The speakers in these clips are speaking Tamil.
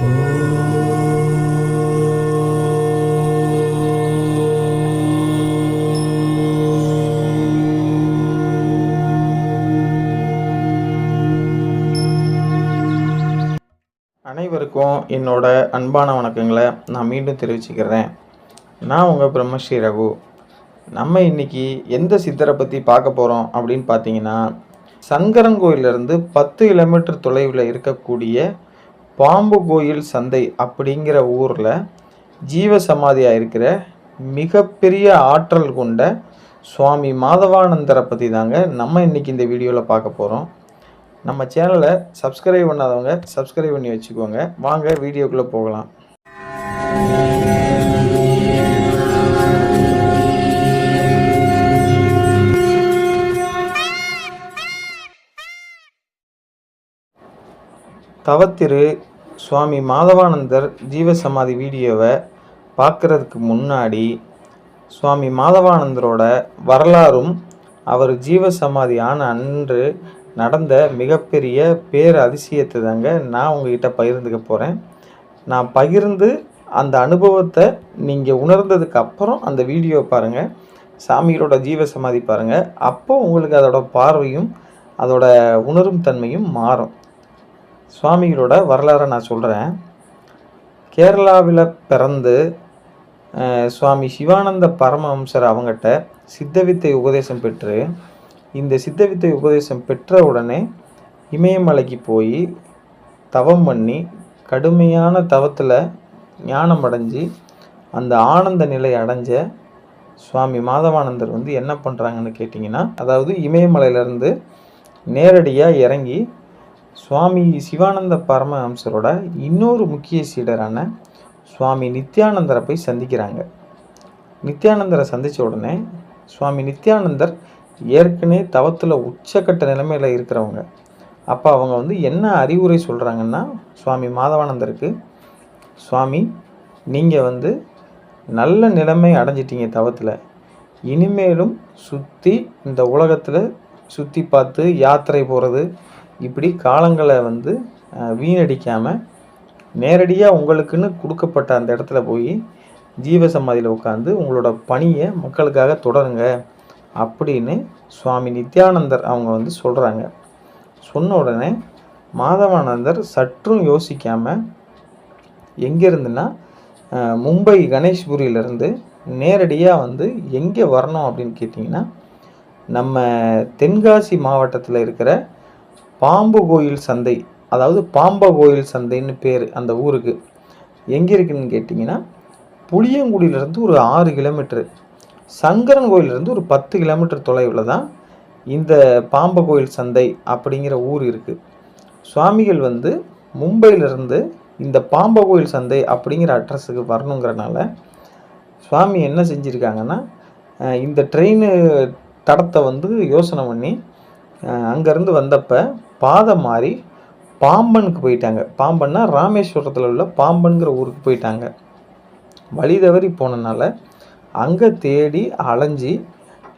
அனைவருக்கும் என்னோட அன்பான வணக்கங்களை நான் மீண்டும் தெரிவிச்சுக்கிறேன். நான் உங்கள் பிரம்மஸ்ரீ ரகு. நம்ம இன்னைக்கு எந்த சித்தரை பற்றி பார்க்க போகிறோம் அப்படின்னு பார்த்தீங்கன்னா சங்கரன் கோயிலிருந்து பத்து கிலோமீட்டர் தொலைவில் இருக்கக்கூடிய பாம்பு கோயில் சந்தை அப்படிங்கிற ஊரில் ஜீவ சமாதியாக இருக்கிற மிகப்பெரிய ஆற்றல் கொண்ட சுவாமி மாதவானந்தரை பற்றி தாங்க நம்ம இன்னைக்கு இந்த வீடியோவில் பார்க்க போகிறோம் நம்ம சேனலை சப்ஸ்கிரைப் பண்ணாதவங்க சப்ஸ்கிரைப் பண்ணி வச்சுக்கோங்க. வாங்க வீடியோக்குள்ளே போகலாம். தவத்திரு சுவாமி மாதவானந்தர் ஜீவசமாதி வீடியோவை பார்க்குறதுக்கு முன்னாடி சுவாமி மாதவானந்தரோட வரலாறும் அவர் ஜீவசமாதி ஆன அன்று நடந்த மிகப்பெரிய பேர் அதிசயத்தை தாங்க நான் உங்ககிட்ட பகிர்ந்துக்க போகிறேன் நான் பகிர்ந்து அந்த அனுபவத்தை நீங்கள் உணர்ந்ததுக்கு அப்புறம் அந்த வீடியோ பாருங்கள் சாமிகளோட ஜீவசமாதி பாருங்கள் அப்போ உங்களுக்கு அதோட பார்வையும் அதோட உணரும் தன்மையும் மாறும். சுவாமிகளோட வரலாறை நான் சொல்கிறேன் கேரளாவில் பிறந்து சுவாமி சிவானந்த பரமஹம்சர் அவங்ககிட்ட சித்தவித்தை உபதேசம் பெற்று இந்த சித்தவித்தை உபதேசம் பெற்ற உடனே இமயமலைக்கு போய் தவம் பண்ணி கடுமையான தவத்தில் ஞானம் அடைஞ்சு அந்த ஆனந்த நிலை அடைஞ்ச சுவாமி மாதவானந்தர் வந்து என்ன பண்ணுறாங்கன்னு கேட்டிங்கன்னா அதாவது இமயமலையிலேருந்து நேரடியாக இறங்கி சுவாமி சிவானந்த பரமஹம்சரோட இன்னொரு முக்கிய சீடரான சுவாமி நித்யானந்தரை போய் சந்திக்கிறாங்க. நித்யானந்தரை சந்தித்த உடனே சுவாமி நித்யானந்தர் ஏற்கனவே தவத்தில் உச்சக்கட்ட நிலைமையில் இருக்கிறவங்க. அப்போ அவங்க வந்து என்ன அறிவுரை சொல்கிறாங்கன்னா சுவாமி மாதவானந்தருக்கு சுவாமி நீங்கள் வந்து நல்ல நிலைமை அடைஞ்சிட்டீங்க தவத்தில். இனிமேலும் சுற்றி இந்த உலகத்தில் சுற்றி பார்த்து யாத்திரை போகிறது இப்படி காலங்களை வந்து வீணடிக்காமல் நேரடியாக உங்களுக்குன்னு கொடுக்கப்பட்ட அந்த இடத்துல போய் ஜீவசமாதியில் உட்காந்து உங்களோட பணியை மக்களுக்காக தொடருங்க அப்படின்னு சுவாமி நித்யானந்தர் அவங்க வந்து சொல்கிறாங்க சொன்ன உடனே மாதவானந்தர் சற்றும் யோசிக்காமல் எங்கேருந்துன்னா மும்பை கணேஷ்புரியிலேருந்து நேரடியாக வந்து எங்கே வரணும் அப்படின்னு கேட்டிங்கன்னா நம்ம தென்காசி மாவட்டத்தில் இருக்கிற பாம்பு கோயில் சந்தை அதாவது பாம்ப கோயில் சந்தைன்னு பேர் அந்த ஊருக்கு. எங்கே இருக்குன்னு கேட்டிங்கன்னா புளியங்குடியிலேருந்து ஒரு ஆறு கிலோமீட்டரு. சங்கரன் கோயிலிருந்து ஒரு பத்து கிலோமீட்டர் தொலைவில் தான் இந்த பாம்ப கோயில் சந்தை அப்படிங்கிற ஊர் இருக்குது சுவாமிகள் வந்து மும்பையிலிருந்து இந்த பாம்ப கோயில் சந்தை அப்படிங்கிற அட்ரஸுக்கு வரணுங்கிறனால சுவாமி என்ன செஞ்சுருக்காங்கன்னா இந்த ட்ரெயின் தடத்தை வந்து யோசனை பண்ணி அங்கேருந்து வந்தப்போ பாதை மாறி பாம்பனுக்கு போயிட்டாங்க. பாம்பன்னா ராமேஸ்வரத்தில் உள்ள பாம்பன்கிற ஊருக்கு போயிட்டாங்க. வழி தவறி போனனால அங்கே தேடி அலைஞ்சி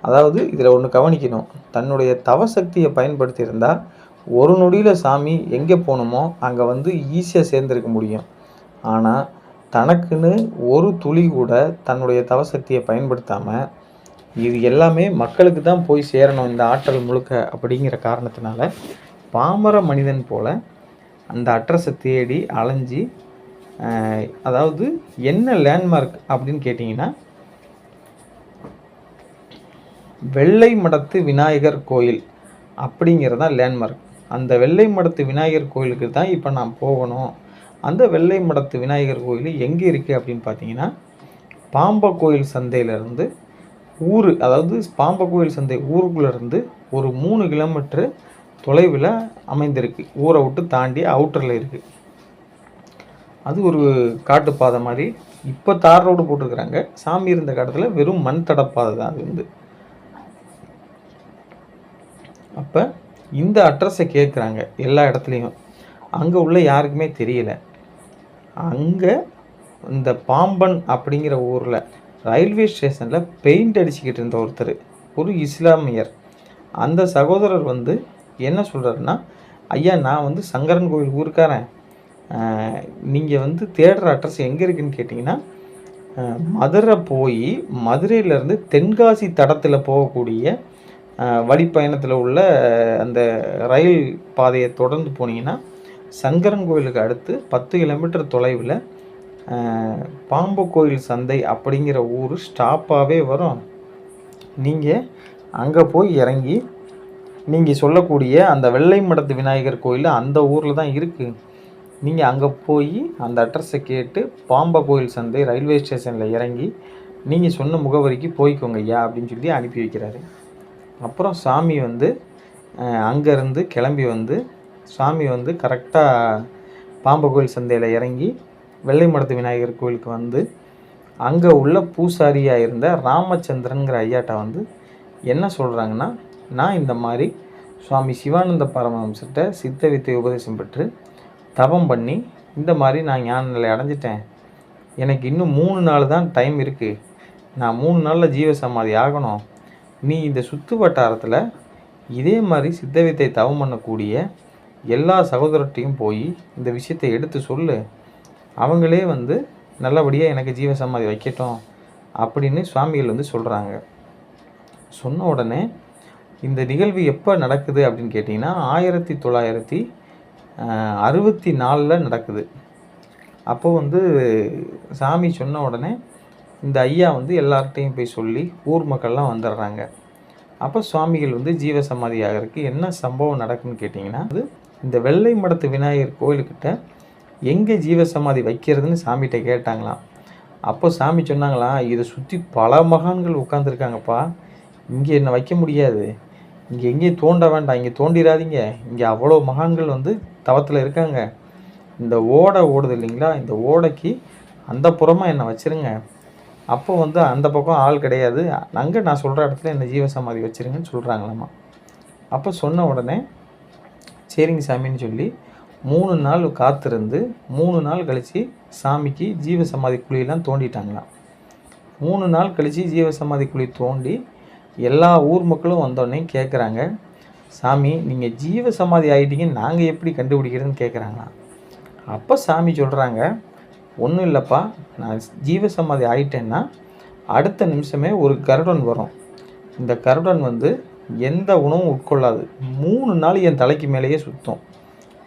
அதாவது இதில் ஒன்று கவனிக்கணும். தன்னுடைய தவசக்தியை பயன்படுத்தியிருந்தால் ஒரு நொடியில் சாமி எங்கே போகணுமோ அங்கே வந்து ஈஸியாக சேர்ந்துருக்க முடியும். ஆனால் தனக்குன்னு ஒரு துளி கூட தன்னுடைய தவசக்தியை பயன்படுத்தாமல் இது எல்லாமே மக்களுக்கு தான் போய் சேரணும் இந்த ஆற்றல் முழுக்க அப்படிங்கிற காரணத்தினால பாமர மனிதன் போல் அந்த அட்ரஸை தேடி அலைஞ்சி அதாவது என்ன லேண்ட்மார்க் அப்படின்னு கேட்டிங்கன்னா வெள்ளை மடத்து விநாயகர் கோயில் அப்படிங்கிறது தான் லேண்ட்மார்க் அந்த வெள்ளை மடத்து விநாயகர் கோயிலுக்கு தான் இப்போ நான் போகணும். அந்த வெள்ளை மடத்து விநாயகர் கோயில் எங்கே இருக்குது அப்படின்னு பார்த்தீங்கன்னா பாம்ப கோயில் சந்தையிலேருந்து ஊர் அதாவது பாம்ப கோயில் சந்தை ஊருக்குள்ளேருந்து ஒரு மூணு கிலோமீட்ரு தொலைவில் அமைந்திருக்கு. ஊரை விட்டு தாண்டி அவுட்டரில் இருக்குது அது ஒரு காட்டுப்பாதை மாதிரி இப்போ தார் ரோடு போட்டிருக்கிறாங்க. சாமி இருந்த காலத்தில் வெறும் மண் தடப்பாதை தான் அது வந்து. அப்போ இந்த அட்ரஸை கேட்குறாங்க எல்லா இடத்துலையும். அங்கே உள்ள யாருக்குமே தெரியல. அங்கே இந்த பாம்பன் அப்படிங்கிற ஊரில் ரயில்வே ஸ்டேஷனில் பெயிண்ட் அடிச்சுக்கிட்டு இருந்த ஒருத்தர் ஒரு இஸ்லாமியர். அந்த சகோதரர் வந்து என்ன சொல்கிறாருன்னா ஐயா நான் வந்து சங்கரன் கோயில் ஊருக்காரன். நீங்கள் வந்து தேடுற அட்ரஸ் எங்கே இருக்குன்னு கேட்டிங்கன்னா மதுரை போய் மதுரையிலேருந்து தென்காசி தடத்தில் போகக்கூடிய வழிப்பயணத்தில் உள்ள அந்த ரயில் பாதையை தொடர்ந்து போனீங்கன்னா சங்கரன் கோயிலுக்கு அடுத்து பத்து கிலோமீட்டர் தொலைவில் பாம்பு கோயில் சந்தை அப்படிங்கிற ஊர் ஸ்டாப்பாகவே வரும். நீங்கள் அங்கே போய் இறங்கி நீங்கள் சொல்லக்கூடிய அந்த வெள்ளை மடத்து விநாயகர் கோயில் அந்த ஊரில் தான் இருக்குது நீங்கள் அங்கே போய் அந்த அட்ரஸை கேட்டு பாம்பா கோயில் சந்தை ரயில்வே ஸ்டேஷனில் இறங்கி நீங்கள் சொன்ன முகவரிக்கு போய்க்கோங்க ஐயா அப்படின்னு சொல்லி அனுப்பி வைக்கிறாரு. அப்புறம் சாமி வந்து அங்கேருந்து கிளம்பி வந்து சாமி வந்து கரெக்டாக பாம்பு கோயில் சந்தையில் இறங்கி வெள்ளை மடத்து விநாயகர் கோயிலுக்கு வந்து அங்கே உள்ள பூசாரியாக இருந்த ராமச்சந்திரனுங்கிற ஐயாட்ட வந்து என்ன சொல்கிறாங்கன்னா நான் இந்த மாதிரி சுவாமி சிவானந்த பரமஹம்சர்கிட்ட சித்த வித்தை உபதேசம் பெற்று தவம் பண்ணி இந்த மாதிரி நான் ஞான நிலை அடைஞ்சிட்டேன். எனக்கு இன்னும் மூணு நாள் தான் டைம் இருக்குது நான் மூணு நாளில் ஜீவ சமாதி ஆகணும். நீ இந்த சுற்று வட்டாரத்தில் இதே மாதிரி சித்த வித்தை தவம் பண்ணக்கூடிய எல்லா சகோதரர்கிட்டையும் போய் இந்த விஷயத்தை எடுத்து சொல்லு. அவங்களே வந்து நல்லபடியாக எனக்கு ஜீவ சமாதி வைக்கட்டும் அப்படின்னு சுவாமிகள் வந்து சொல்கிறாங்க சொன்ன உடனே இந்த நிகழ்வு எப்போ நடக்குது அப்படின்னு கேட்டிங்கன்னா ஆயிரத்தி தொள்ளாயிரத்தி அறுபத்தி நாலில் நடக்குது. அப்போ வந்து சாமி சொன்ன உடனே இந்த ஐயா வந்து எல்லார்கிட்டையும் போய் சொல்லி ஊர் மக்கள்லாம் வந்துடுறாங்க அப்போ சுவாமிகள் வந்து ஜீவ சமாதி ஆகிறதுக்கு என்ன சம்பவம் நடக்குன்னு கேட்டிங்கன்னா அது இந்த வெள்ளை மடத்து விநாயகர் கோயிலுக்கிட்ட எங்கே ஜீவ சமாதி வைக்கிறதுன்னு சாமிகிட்ட கேட்டாங்களாம். அப்போ சாமி சொன்னாங்களாம் இதை சுற்றி பல மகான்கள் உட்காந்துருக்காங்கப்பா இங்கே என்ன வைக்க முடியாது. இங்கே எங்கேயும் தோண்ட வேண்டாம். இங்கே தோண்டிடாதீங்க. இங்கே அவ்வளோ மகான்கள் வந்து தவத்தில் இருக்காங்க. இந்த ஓடை ஓடுது இல்லைங்களா? இந்த ஓடைக்கு அந்த புறமாக என்னை வச்சிருங்க. அப்போ வந்து அந்த பக்கம் ஆள் கிடையாது. அங்கே நான் சொல்கிற இடத்துல என்னை ஜீவசமாதி வச்சிருங்கன்னு சொல்கிறாங்களாம்மா அப்போ சொன்ன உடனே சரிங்க சாமின்னு சொல்லி மூணு நாள் காத்திருந்து மூணு நாள் கழித்து சாமிக்கு ஜீவசமாதி குழியெல்லாம் தோண்டிட்டாங்களாம். மூணு நாள் கழித்து ஜீவசமாதி குழி தோண்டி எல்லா ஊர் மக்களும் வந்தோடனே கேட்குறாங்க சாமி நீங்கள் ஜீவ சமாதி ஆகிட்டீங்கன்னு நாங்கள் எப்படி கண்டுபிடிக்கிறதுன்னு கேட்குறாங்களா அப்போ சாமி சொல்கிறாங்க ஒன்றும் இல்லைப்பா நான் ஜீவ சமாதி ஆகிட்டேன்னா அடுத்த நிமிஷமே ஒரு கருடன் வரும். இந்த கருடன் வந்து எந்த உணவும் உட்கொள்ளாது. மூணு நாள் என் தலைக்கு மேலேயே சுற்றும்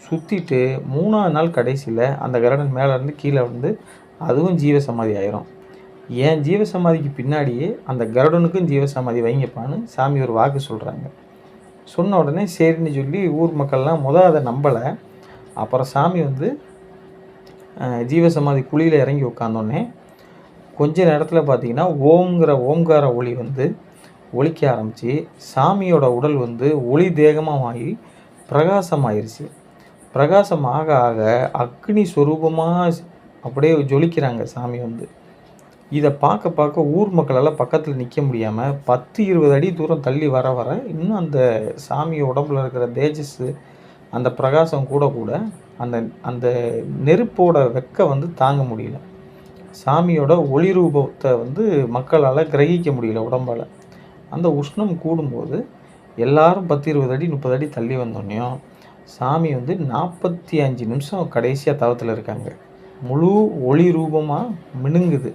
சுற்றிட்டு மூணாவது நாள் கடைசியில் அந்த கருடன் மேலே இருந்து கீழே வந்து அதுவும் ஜீவ சமாதி ஆயிரும். என் ஜீவ சமாதிக்கு பின்னாடியே அந்த கருடனுக்கும் ஜீவ சமாதி வைங்கப்பான்னு சாமி ஒரு வாக்கு சொல்கிறாங்க சொன்ன உடனே சரின்னு சொல்லி ஊர் மக்கள்லாம் முத அதை நம்பலை. அப்புறம் சாமி வந்து ஜீவசமாதி ஜீவ சமாதி குழியில் இறங்கி உட்காந்தோடனே கொஞ்ச நேரத்தில் பார்த்தீங்கன்னா ஓம்ங்கிற ஓம்கார ஒளி வந்து ஒலிக்க ஆரம்பித்து சாமியோட உடல் வந்து ஒளி தேகமாக ஆகி பிரகாசமாயிருச்சு. பிரகாசம் ஆக ஆக அக்னி சொரூபமாக அப்படியே ஜொலிக்கிறாங்க சாமி வந்து. இதை பார்க்க பார்க்க ஊர் மக்களால் பக்கத்தில் நிற்க முடியாமல் பத்து இருபது அடி தூரம் தள்ளி வர வர இன்னும் அந்த சாமி உடம்புல இருக்கிற தேஜஸ் அந்த பிரகாசம் கூட கூட அந்த அந்த நெருப்போட வெக்க வந்து தாங்க முடியல. சாமியோட ஒளி ரூபத்தை வந்து மக்களால் கிரகிக்க முடியல உடம்பால். அந்த உஷ்ணம் கூடும்போது எல்லாரும் பத்து இருபது அடி முப்பது அடி தள்ளி வந்தோடனையும் சாமி வந்து நாற்பத்தி அஞ்சு நிமிஷம் கடைசியாக தவத்தில் இருக்காங்க. முழு ஒளி ரூபமாக மினுங்குது.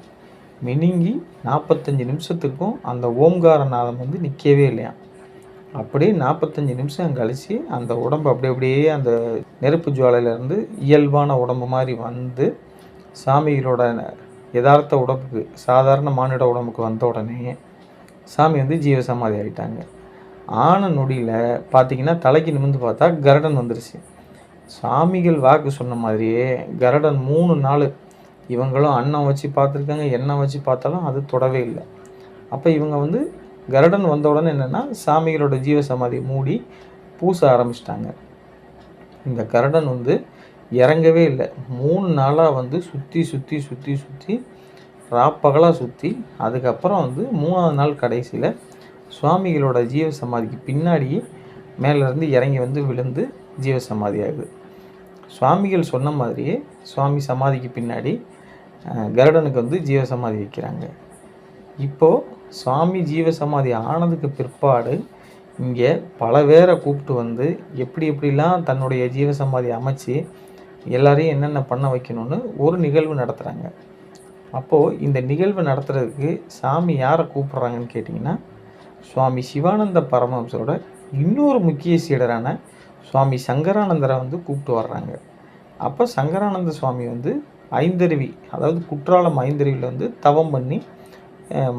மினுங்கி நாற்பத்தஞ்சு நிமிஷத்துக்கும் அந்த ஓம்கார நாதம் வந்து நிற்கவே இல்லையா அப்படியே நாற்பத்தஞ்சு நிமிஷம் கழித்து அந்த உடம்பு அப்படியே அப்படியே அந்த நெருப்பு ஜுவாலையிலேருந்து இயல்பான உடம்பு மாதிரி வந்து சாமிகளோட யதார்த்த உடம்புக்கு சாதாரண மானிட உடம்புக்கு வந்த உடனே சாமி வந்து ஜீவசமாதி ஆகிட்டாங்க ஆன நொடியில் பார்த்தீங்கன்னா தலைக்கு நிமிர்ந்து பார்த்தா கருடன் வந்துருச்சு. சாமிகள் வாக்கு சொன்ன மாதிரியே கருடன் மூணு நாள் இவங்களும் அன்னம் வச்சு பார்த்துருக்காங்க எண்ணெய் வச்சு பார்த்தாலும் அது தொடவே இல்லை. அப்போ இவங்க வந்து கருடன் வந்த உடனே என்னென்னா சாமிகளோட ஜீவசமாதி மூடி பூச ஆரம்பிச்சிட்டாங்க. இந்த கருடன் வந்து இறங்கவே இல்லை. மூணு நாளாக வந்து சுற்றி சுற்றி சுற்றி சுற்றி ராப்பகலாக சுற்றி அதுக்கப்புறம் வந்து மூணாவது நாள் கடைசியில் சுவாமிகளோட ஜீவசமாதிக்கு பின்னாடியே மேலேருந்து இறங்கி வந்து விழுந்து ஜீவசமாதி ஆகுது. சுவாமிகள் சொன்ன மாதிரியே சுவாமி சமாதிக்கு பின்னாடி கருடனுக்கு வந்து ஜீவசமாதி வைக்கிறாங்க. இப்போது சுவாமி ஜீவசமாதி ஆனதுக்கு பிற்பாடு இங்கே பல பேரை கூப்பிட்டு வந்து எப்படி எப்படிலாம் தன்னுடைய ஜீவசமாதி அமைச்சு எல்லாரையும் என்னென்ன பண்ண வைக்கணும்னு ஒரு நிகழ்வு நடத்துகிறாங்க அப்போது இந்த நிகழ்வு நடத்துகிறதுக்கு சாமி யாரை கூப்பிட்றாங்கன்னு கேட்டிங்கன்னா சுவாமி சிவானந்த பரமஹம்சரோட இன்னொரு முக்கிய சீடரான சுவாமி சங்கரானந்தரை வந்து கூப்பிட்டு வர்றாங்க. அப்போ சங்கரானந்த சுவாமி வந்து ஐந்தருவி அதாவது குற்றாலம் ஐந்தருவியில் வந்து தவம் பண்ணி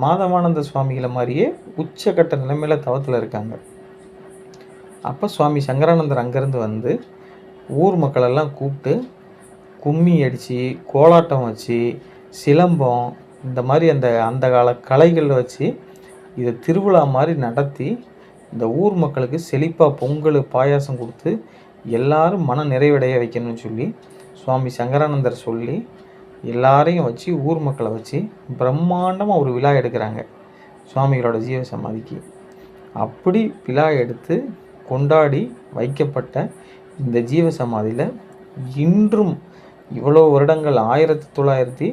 மாதவானந்த சுவாமிகளை மாதிரியே உச்சக்கட்ட நிலைமையில் தவத்தில் இருக்காங்க. அப்போ சுவாமி சங்கரானந்தர் அங்கேருந்து வந்து ஊர் மக்களெல்லாம் கூப்பிட்டு கும்மி அடித்து கோலாட்டம் வச்சு சிலம்பம் இந்த மாதிரி அந்த அந்த கால கலைகளில் வச்சு இதை திருவிழா மாதிரி நடத்தி இந்த ஊர் மக்களுக்கு செழிப்பாக பொங்கல் பாயாசம் கொடுத்து எல்லாரும் மன நிறைவடைய வைக்கணும்னு சொல்லி சுவாமி சங்கரானந்தர் சொல்லி எல்லாரையும் வச்சு ஊர் மக்களை வச்சு பிரம்மாண்டமாக ஒரு விழா எடுக்கிறாங்க சுவாமிகளோட ஜீவ சமாதிக்கு. அப்படி விழா எடுத்து கொண்டாடி வைக்கப்பட்ட இந்த ஜீவ சமாதியில் இன்றும் இவ்வளோ வருடங்கள் ஆயிரத்தி தொள்ளாயிரத்தி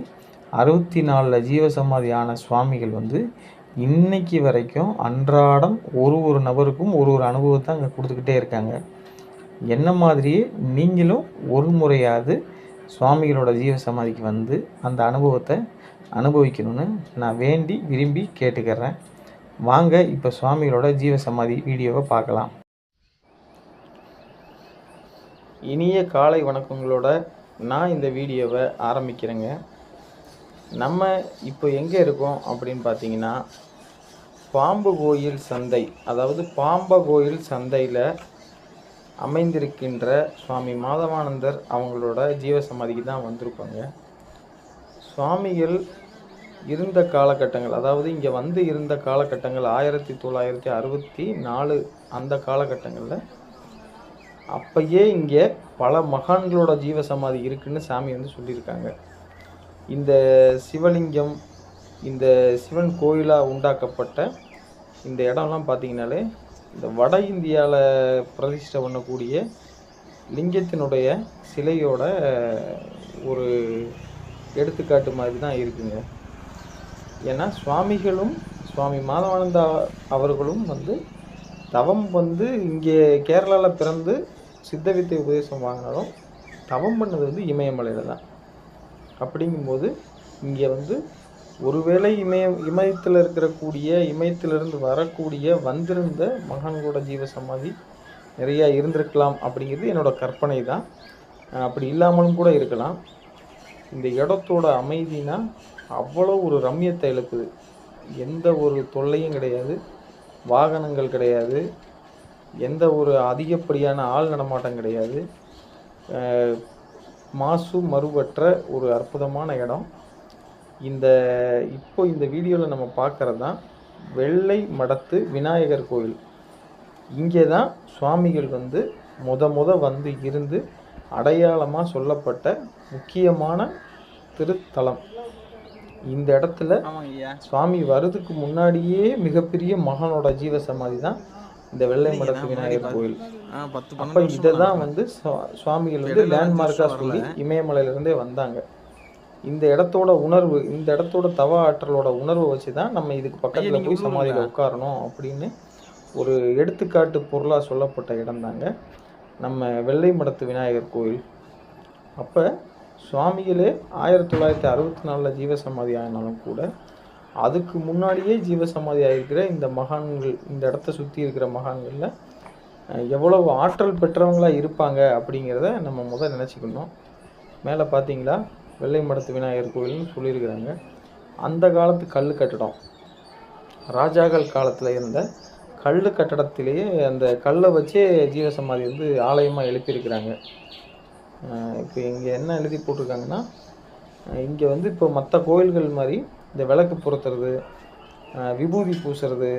அறுபத்தி நாலில் ஜீவ சமாதியான சுவாமிகள் வந்து இன்னைக்கு வரைக்கும் அன்றாடம் ஒரு ஒரு நபருக்கும் ஒரு ஒரு அனுபவத்தை அங்கே கொடுத்துக்கிட்டே இருக்காங்க. என்ன மாதிரியே நீங்களும் ஒரு முறையாவது சுவாமிகளோட ஜீவ சமாதிக்கு வந்து அந்த அனுபவத்தை அனுபவிக்கணும்னு நான் வேண்டி விரும்பி கேட்டுக்கிறேன். வாங்க இப்போ சுவாமிகளோட ஜீவ சமாதி வீடியோவை பார்க்கலாம். இனிய காலை வணக்கங்களோட நான் இந்த வீடியோவை ஆரம்பிக்கிறேங்க. நம்ம இப்போ எங்கே இருக்கோம் அப்படின்னு பார்த்தீங்கன்னா பாம்பு கோயில் சந்தை அதாவது பாம்ப கோயில் சந்தையில் அமைந்திருக்கின்ற சுவாமி மாதவானந்தர் அவங்களோட ஜீவசமாதிக்கு தான் வந்திருப்பாங்க. சுவாமிகள் இருந்த காலகட்டங்கள் அதாவது இங்கே வந்து இருந்த காலகட்டங்கள் ஆயிரத்தி தொள்ளாயிரத்தி அறுபத்தி நாலு அந்த காலகட்டங்களில் அப்பயே இங்கே பல மகான்களோட ஜீவசமாதி இருக்குன்னு சாமி வந்து சொல்லியிருக்காங்க. இந்த சிவலிங்கம் இந்த சிவன் கோயிலாக உண்டாக்கப்பட்ட இந்த இடம்லாம் பார்த்திங்கனாலே இந்த வட இந்தியாவில் பிரதிஷ்டை பண்ணக்கூடிய லிங்கத்தினுடைய சிலையோட ஒரு எடுத்துக்காட்டு மாதிரி தான் இருக்குங்க. ஏன்னா சுவாமிகளும் சுவாமி மாதவானந்தா அவர்களும் வந்து தவம் வந்து இங்கே கேரளாவில் பிறந்து சித்த வித்தை உபதேசம் வாங்கினாலும் தவம் பண்ணது வந்து இமயமலையில் தான். அப்படிங்கும்போது இங்கே வந்து ஒருவேளை இமயம் இமயத்தில் இருக்கக்கூடிய இமயத்திலிருந்து வரக்கூடிய வந்திருந்த மகான்களோட ஜீவ சமாதி நிறையா இருந்திருக்கலாம் அப்படிங்கிறது என்னோட கற்பனை தான் அப்படி இல்லாமலும் கூட இருக்கலாம். இந்த இடத்தோட அமைதினா அவ்வளோ ஒரு ரம்யத்தை எழுப்புது. எந்த ஒரு தொல்லையும் கிடையாது. வாகனங்கள் கிடையாது. எந்த ஒரு அதிகப்படியான ஆள் நடமாட்டம் கிடையாது. மாசு மறுவற்ற ஒரு அற்புதமான இடம். இந்த இப்போ இந்த வீடியோவில் நம்ம பார்க்குறது தான் வெள்ளை மடத்து விநாயகர் கோயில். இங்கே தான் சுவாமிகள் வந்து முத முத வந்து இருந்து அடையாளமாக சொல்லப்பட்ட முக்கியமான திருத்தலம். இந்த இடத்துல சுவாமி வர்றதுக்கு முன்னாடியே மிகப்பெரிய மகானோட ஜீவ சமாதி தான் இந்த வெள்ளை மடத்து விநாயகர் கோயில். அப்போ இதை தான் வந்து சுவா- சுவாமிகள் வந்து லேண்ட்மார்க்காக சொல்லி இமயமலையிலேருந்தே வந்தாங்க. இந்த இடத்தோட உணர்வு இந்த இடத்தோட தவ ஆற்றலோட உணர்வை வச்சு தான் நம்ம இதுக்கு பக்கத்தில் போய் சமாதியில் உட்காரணும் அப்படின்னு ஒரு எடுத்துக்காட்டு பொருளாக சொல்லப்பட்ட இடம் தாங்க. நம்ம வெள்ளை மடத்து விநாயகர் கோயில். அப்போ சுவாமிகளே ஆயிரத்தி தொள்ளாயிரத்தி அறுபத்தி நாலில் ஜீவசமாதி ஆனாலும் கூட அதுக்கு முன்னாடியே ஜீவசமாதி ஆகிருக்கிற இந்த மகான்கள் இந்த இடத்த சுற்றி இருக்கிற மகான்களில் எவ்வளவு ஆற்றல் பெற்றவங்களா இருப்பாங்க அப்படிங்கிறத நம்ம முதல் நினச்சிக்கணும். மேலே பார்த்தீங்களா வெள்ளை மடத்து விநாயகர் கோயில்னு சொல்லியிருக்கிறாங்க. அந்த காலத்து கல் கட்டடம் ராஜாக்கள் காலத்தில் இருந்த கல் கட்டடத்திலேயே அந்த கல்லை வச்சே ஜீவசமாதி வந்து ஆலயமாக எழுப்பியிருக்கிறாங்க. இப்போ இங்கே என்ன எழுதி போட்டிருக்காங்கன்னா இங்கே வந்து இப்போ மற்ற கோயில்கள் மாதிரி இந்த விளக்கு பொருத்துறது விபூதி பூசுறது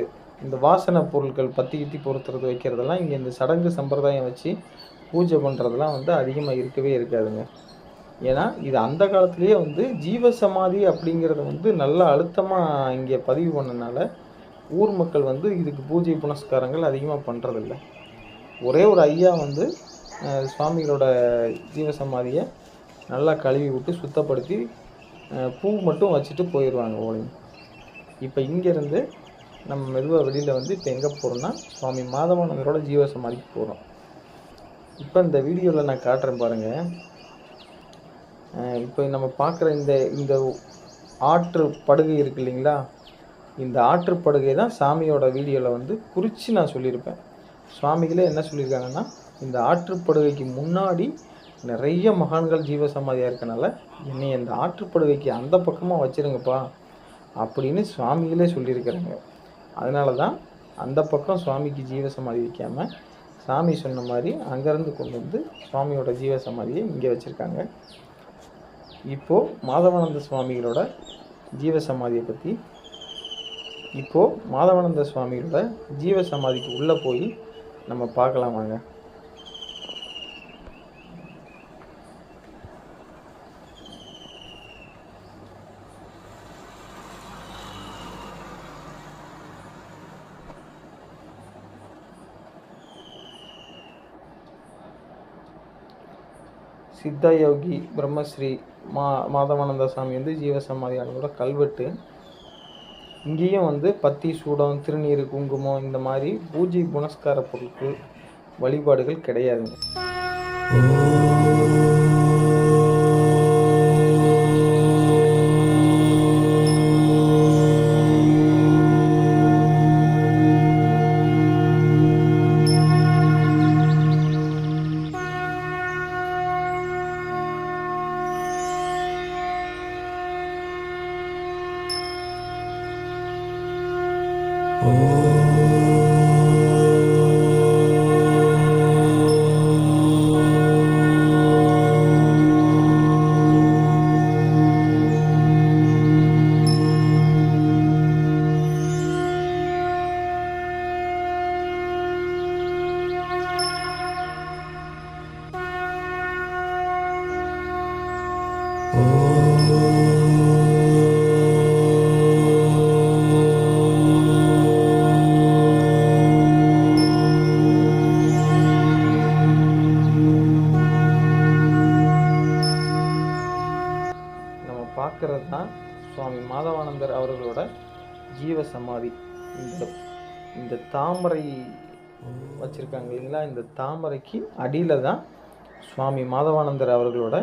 இந்த வாசனை பொருட்கள் பத்தி கித்தி பொருத்துறது வைக்கிறதெல்லாம் இங்கே இந்த சடங்கு சம்பிரதாயம் வச்சு பூஜை பண்ணுறதெல்லாம் வந்து அதிகமாக இருக்கவே இருக்காதுங்க. ஏன்னா இது அந்த காலத்துலேயே வந்து ஜீவசமாதி அப்படிங்கிறத வந்து நல்ல அழுத்தமாக இங்கே பதிவு பண்ணனால ஊர் மக்கள் வந்து இதுக்கு பூஜை புனஸ்காரங்கள் அதிகமாக பண்ணுறதில்ல ஒரே ஒரு ஐயா வந்து சுவாமிகளோட ஜீவசமாதியை நல்லா கழுவி விட்டு சுத்தப்படுத்தி பூ மட்டும் வச்சுட்டு போயிடுவாங்க ஓலையும் இப்போ இங்கேருந்து நம்ம மெதுவாக வெளியில் வந்து இப்போ எங்கே போகிறோம்னா சுவாமி மாதவானந்தரோட ஜீவசமாதிக்கு போகிறோம் இப்போ இந்த வீடியோவில் நான் காட்டுறேன் பாருங்கள் இப்போ நம்ம பார்க்குற இந்த இந்த ஆற்று படுகை இருக்கு இல்லைங்களா? இந்த ஆற்று படுகை தான் சாமியோட வீடியோவில் வந்து குறித்து நான் சொல்லியிருப்பேன். சுவாமிகளே என்ன சொல்லியிருக்காங்கன்னா இந்த ஆற்றுப்படுகைக்கு முன்னாடி நிறைய மகான்கள் ஜீவசமாதியாக இருக்கனால என்னை இந்த ஆற்றுப்படுகைக்கு அந்த பக்கமாக வச்சிருங்கப்பா அப்படின்னு சுவாமிகளே சொல்லியிருக்கிறாங்க. அதனால தான் அந்த பக்கம் சுவாமிக்கு ஜீவசமாதி வைக்காமல் சாமி சொன்ன மாதிரி அங்கேருந்து கொண்டு வந்து சுவாமியோட ஜீவசமாதியை இங்கே வச்சுருக்காங்க. இப்போது மாதவானந்த சுவாமிகளோட ஜீவசமாதியை பற்றி இப்போது மாதவானந்த சுவாமிகளோட ஜீவசமாதிக்கு உள்ளே போய் நம்ம பார்க்கலாமாங்க சித்தயோகி சித்தா யோகி பிரம்மஸ்ரீ மா மாதவானந்த சாமி வந்து ஜீவசமாதியானதோட கல்வெட்டு. இங்கேயும் வந்து பத்தி சூடம் திருநீர் குங்குமம் இந்த மாதிரி பூஜை புனஸ்கார பொருட்கள் வழிபாடுகள் கிடையாதுங்க. சமாதி. இந்த இந்த தாமரை வச்சுருக்காங்க இல்லைங்களா? இந்த தாமரைக்கு அடியில் தான் சுவாமி மாதவானந்தர் அவர்களோட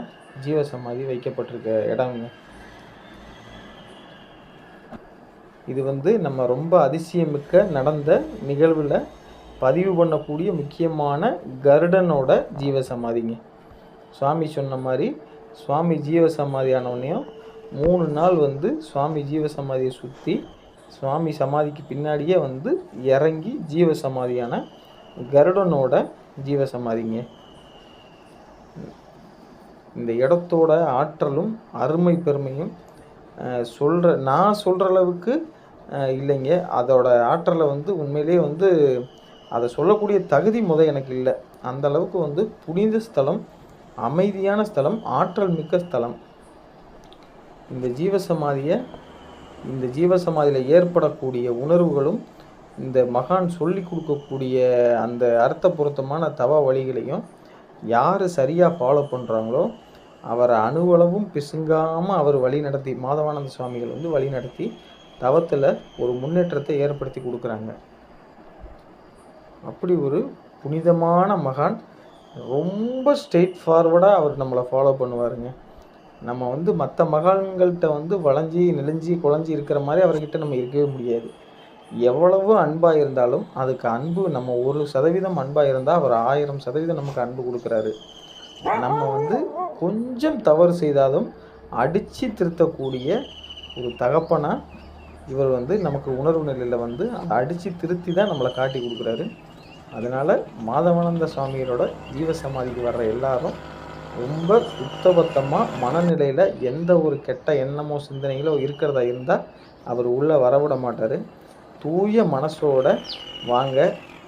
ஜீவ சமாதி வைக்கப்பட்டிருக்க இடம்ங்க. இது வந்து நம்ம ரொம்ப அதிசயமிக்க நடந்த நிகழ்வில் பதிவு பண்ணக்கூடிய முக்கியமான கருடனோட ஜீவ சமாதிங்க. சுவாமி சொன்ன மாதிரி சுவாமி ஜீவ சமாதி ஆனவுடனேயும் மூணு நாள் வந்து சுவாமி ஜீவ சமாதியை சுற்றி சுவாமி சமாதிக்கு பின்னாடியே வந்து இறங்கி ஜீவ சமாதியான கருடனோட ஜீவ சமாதிங்க இந்த இடத்தோட ஆற்றலும் அருமை பெருமையும் சொல்கிற நான் சொல்கிற அளவுக்கு அஹ், இல்லைங்க. அதோட ஆற்றலை வந்து உண்மையிலேயே வந்து அதை சொல்லக்கூடிய தகுதி முத எனக்கு இல்லை. அந்த அளவுக்கு வந்து புனித ஸ்தலம் அமைதியான ஸ்தலம் ஆற்றல் மிக்க ஸ்தலம். இந்த ஜீவசமாதியை இந்த ஜீவசமாதியில் ஏற்படக்கூடிய உணர்வுகளும் இந்த மகான் சொல்லி கொடுக்கக்கூடிய அந்த அர்த்த பொருத்தமான தவ வழிகளையும் யார் சரியாக ஃபாலோ பண்ணுறாங்களோ அவரை அணுவளவும் பிசுங்காமல் அவர் வழி நடத்தி மாதவானந்த சுவாமிகள் வந்து வழி நடத்தி தவத்தில் ஒரு முன்னேற்றத்தை ஏற்படுத்தி கொடுக்குறாங்க. அப்படி ஒரு புனிதமான மகான் ரொம்ப ஸ்ட்ரெயிட் ஃபார்வர்டாக அவர் நம்மளை ஃபாலோ பண்ணுவாருங்க. நம்ம வந்து மற்ற மகான்கள்கிட்ட வந்து வளைஞ்சி நெளிஞ்சி குழஞ்சி இருக்கிற மாதிரி அவர்கிட்ட நம்ம இருக்கவே முடியாது. எவ்வளவு அன்பாக இருந்தாலும் அதுக்கு அன்பு நம்ம ஒரு சதவீதம் அன்பாக இருந்தால் அவர் ஆயிரம் சதவீதம் நமக்கு அன்பு கொடுக்குறாரு. நம்ம வந்து கொஞ்சம் தவறு செய்தாலும் அடித்து திருத்தக்கூடிய ஒரு தகப்பனாக இவர் வந்து நமக்கு உணர்வு நிலையில் வந்து அதை அடித்து திருத்தி தான் நம்மளை காட்டி கொடுக்குறாரு. அதனால் மாதவானந்த சுவாமிகளோட ஜீவ சமாதிக்கு வர்ற எல்லாரும் ரொம்ப சுத்தபத்தமாக மனநிலையில் எந்த ஒரு கெட்ட எண்ணமோ சிந்தனைகளோ இருக்கிறதா இருந்தால் அவர் உள்ளே வரவிட மாட்டார் தூய மனசோட வாங்க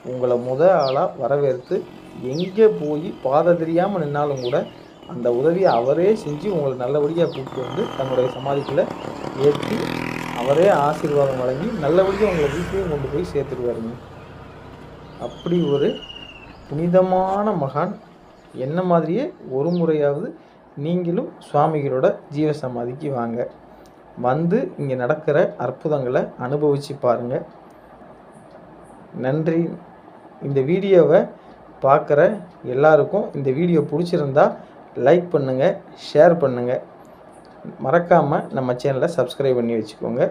உங்களை முத ஆளாக வரவேற்று எங்கே போய் பாதை தெரியாமல் நின்னாலும் கூட அந்த உதவியை அவரே செஞ்சு உங்களை நல்லபடியாக கூப்பிட்டு வந்து தன்னுடைய சமாதிக்குள்ளே ஏற்றி அவரே ஆசீர்வாதம் வழங்கி நல்லபடியாக உங்களை வீட்லேயும் கொண்டு போய் சேர்த்துடுவாருங்க அப்படி ஒரு புனிதமான மகான் என்ன மாதிரியே ஒரு முறையாவது நீங்களும் சுவாமிகளோட ஜீவ சமாதிக்கு வாங்க. வந்து இங்கே நடக்கிற அற்புதங்களை அனுபவித்து பாருங்கள் நன்றி. இந்த வீடியோவை பார்க்குற எல்லாருக்கும் இந்த வீடியோ பிடிச்சிருந்தா லைக் பண்ணுங்கள் ஷேர் பண்ணுங்கள் மறக்காமல் நம்ம சேனலை சப்ஸ்கிரைப் பண்ணி வச்சுக்கோங்க.